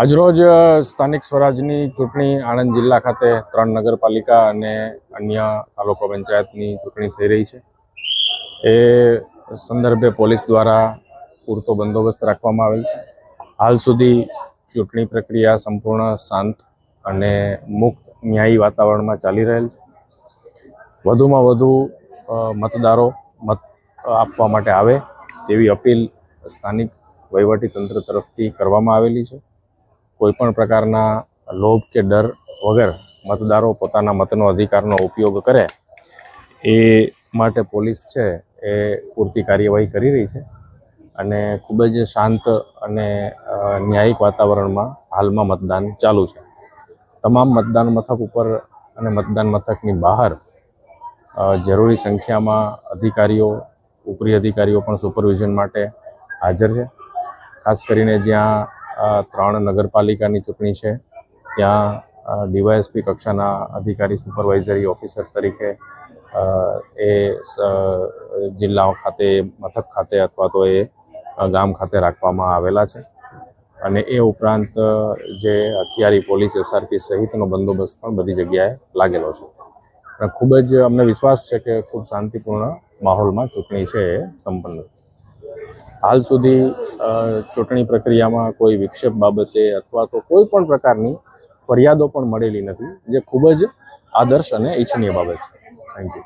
આજરોજ સ્થાનિક સ્વરાજની ચૂંટણી આણંદ જિલ્લા ખાતે ત્રણ નગરપાલિકા અને અન્ય તાલુકા પંચાયતની ચૂંટણી થઈ રહી છે. એ સંદર્ભે પોલીસ દ્વારા પૂરતો બંદોબસ્ત રાખવામાં આવેલ છે. હાલ સુધી ચૂંટણી પ્રક્રિયા સંપૂર્ણ શાંત અને મુક્ત ન્યાયી વાતાવરણમાં ચાલી રહેલ છે. વધુમાં વધુ મતદારો મત આપવા માટે આવે તેવી અપીલ સ્થાનિક વહીવટી તંત્ર તરફથી કરવામાં આવેલી છે. કોઈપણ પ્રકારના લોભ કે ડર વગર મતદારો પોતાના મતનો અધિકારનો ઉપયોગ કરે, એ માટે પોલીસ છે એ પૂરતી કાર્યવાહી કરી રહી છે અને ખૂબ જ શાંત અને ન્યાયિક વાતાવરણમાં હાલમાં મતદાન ચાલુ છે. તમામ મતદાન મથક ઉપર અને મતદાન મથકની બહાર જરૂરી સંખ્યામાં અધિકારીઓ, ઉપરી અધિકારીઓ પણ સુપરવિઝન માટે હાજર છે. ખાસ કરીને જ્યાં ત્રણ નગરપાલિકાની ચૂંટણી છે, ત્યાં ડીવાયએસપી કક્ષાના અધિકારી સુપરવાઇઝરી ઓફિસર તરીકે એ જિલ્લાઓ જિલ્લા ખાતે, મથક ખાતે અથવા તો એ ગામ ખાતે રાખવામાં આવેલા છે. અને એ ઉપરાંત જે હથિયારી પોલીસ એસઆરપી સહિતનો બંદોબસ્ત પણ બધી જગ્યાએ લાગેલો છે. અને ખૂબ જ અમને વિશ્વાસ છે કે ખૂબ શાંતિપૂર્ણ માહોલમાં ચૂંટણી છે એ સંપન્ન થશે. હાલ સુધી ચૂંટણી પ્રક્રિયામાં કોઈ વિક્ષેપ બાબતે અથવા તો કોઈ પણ પ્રકારની ફરિયાદો પણ મળેલી નથી, જે ખૂબ જ આદર્શ અને ઈચ્છનીય બાબત છે. Thank you